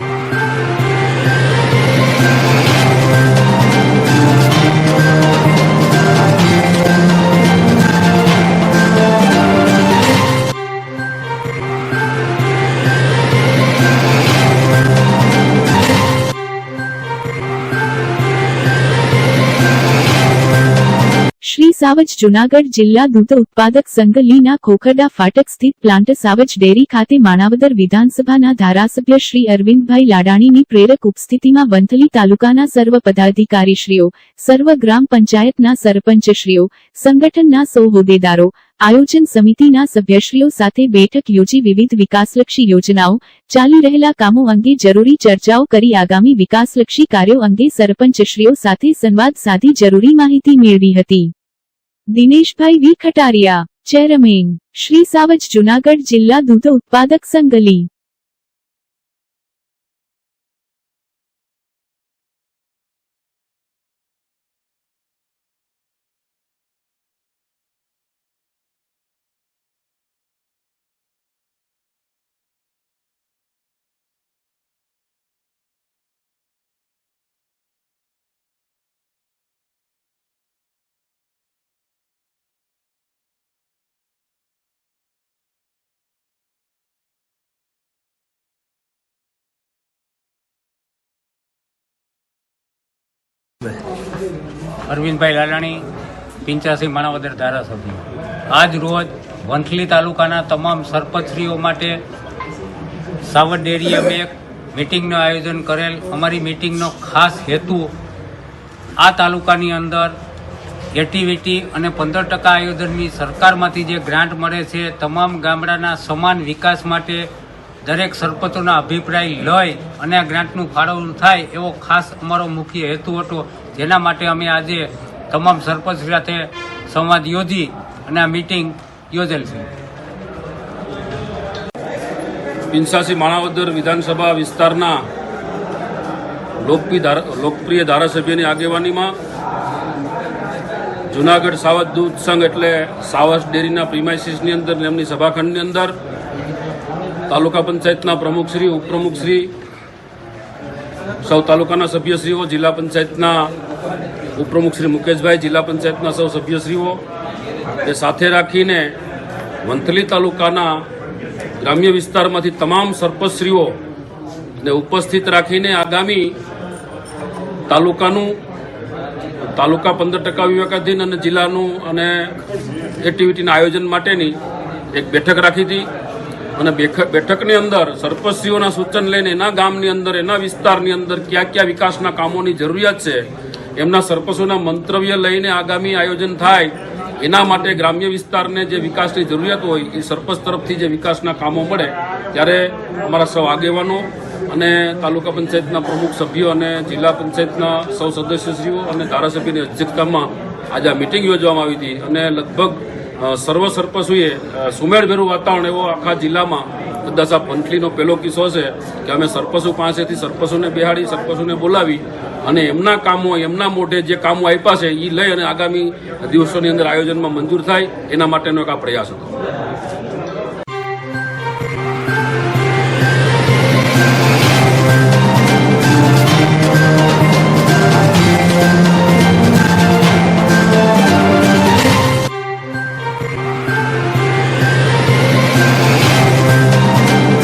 શ્રી સાવજ જુનાગઢ જિલ્લા દૂધ ઉત્પાદક સંઘ લીના ખોખરડા ફાટક સ્થિત પ્લાન્ટ સાવજ ડેરી ખાતે માણાવદર વિધાનસભાના ધારાસભ્ય શ્રી અરવિંદભાઈ લાડાણીની પ્રેરક ઉપસ્થિતિમાં વંથલી તાલુકાના સર્વ પદાધિકારીશ્રીઓ, સર્વ ગ્રામ પંચાયતના સરપંચશ્રીઓ, સંગઠનના સૌ હોદ્દેદારો, આયોજન સમિતિના સભ્યશ્રીઓ સાથે બેઠક યોજી વિવિધ વિકાસલક્ષી યોજનાઓ ચાલી રહેલા કામો અંગે જરૂરી ચર્ચાઓ કરી આગામી વિકાસલક્ષી કાર્યો અંગે સરપંચશ્રીઓ સાથે સંવાદ સાધી જરૂરી માહિતી મેળવી હતી. દિનેશભાઈ વી ખટારિયા ચેરમેન શ્રી સાવજ જુનાગઢ જિલ્લા દૂધ ઉત્પાદક સંગલી અરવિંદભાઈ લાલાણી, પિંચાસી માણાવદર ધારાસભ્ય. આજ રોજ વંથલી તાલુકાના તમામ સરપંચશ્રીઓ માટે સાવર ડેરીએ એક મિટિંગનું આયોજન કરેલ. અમારી મિટિંગનો ખાસ હેતુ આ તાલુકાની અંદર એટીવીટી અને પંદર ટકા આયોજનની સરકારમાંથી જે ગ્રાન્ટ મળે છે, તમામ ગામડાના સમાન વિકાસ માટે દરેક સરપંચોના અભિપ્રાય લઈ અને આ ગ્રાન્ટનું ફાળવણું થાય એવો ખાસ અમારો મુખ્ય હેતુ હતો. જેના માટે અમે આજે તમામ સરપંચ સાથે સંવાદ યોજી અને આ મિટિંગ યોજેલ છે. પિંસાસી માણાવદર વિધાનસભા વિસ્તારના લોકપ્રિય લોકપ્રિય ધારાસભ્યની આગેવાનીમાં જુનાગઢ સાવજ દૂધ સંઘ એટલે સાવસ ડેરીના પ્રિમાઇસીસની અંદર એમની સભાખંડની અંદર તાલુકા પંચાયતના પ્રમુખશ્રી ઉપપ્રમુખશ્રી સૌ તાલુકાના સભ્યશ્રીઓ, જિલ્લા પંચાયતના ઉપપ્રમુખશ્રી મુકેશભાઈ, જિલ્લા પંચાયતના સૌ સભ્યશ્રીઓ, એ સાથે રાખીને વંથલી તાલુકાના ગ્રામ્ય વિસ્તારમાંથી તમામ સરપંચશ્રીઓ ને ઉપસ્થિત રાખીને આગામી તાલુકાનું, તાલુકા પંદર ટકા વિવેકાધીન અને જિલ્લાનું અને એક્ટિવિટીના આયોજન માટેની એક બેઠક રાખી હતી. અને બેઠ- બેઠકની અંદર સરપંચશ્રીઓના સૂચન લઈને એના ગામની અંદર, એના વિસ્તારની અંદર ક્યાં ક્યાં વિકાસના કામોની જરૂરિયાત છે, એમના સરપંચોના મંતવ્ય લઈને આગામી આયોજન થાય, એના માટે ગ્રામ્ય વિસ્તારને જે વિકાસની જરૂરિયાત હોય, એ સરપંચ તરફથી જે વિકાસના કામો મળે, ત્યારે અમારા સૌ આગેવાનો અને તાલુકા પંચાયતના પ્રમુખ સભ્યો અને જિલ્લા પંચાયતના સૌ સદસ્યશ્રીઓ અને ધારાસભ્યની અધ્યક્ષતામાં આજે આ મિટિંગ યોજવામાં આવી હતી અને લગભગ સર્વ સરપંચોએ સુમેળભેરું વાતાવરણ એવો આખા જિલ્લામાં દશા પંથલીનો પહેલો કિસ્સો છે કે અમે સરપસુ પાસેથી સરપસુને બેહાડી, સરપસુને બોલાવી અને એમના કામો, એમના મોઢે જે કામો આપ્યા છે એ લઈ અને આગામી દિવસોની અંદર આયોજનમાં મંજૂર થાય, એના માટેનો એક આ પ્રયાસ હતો.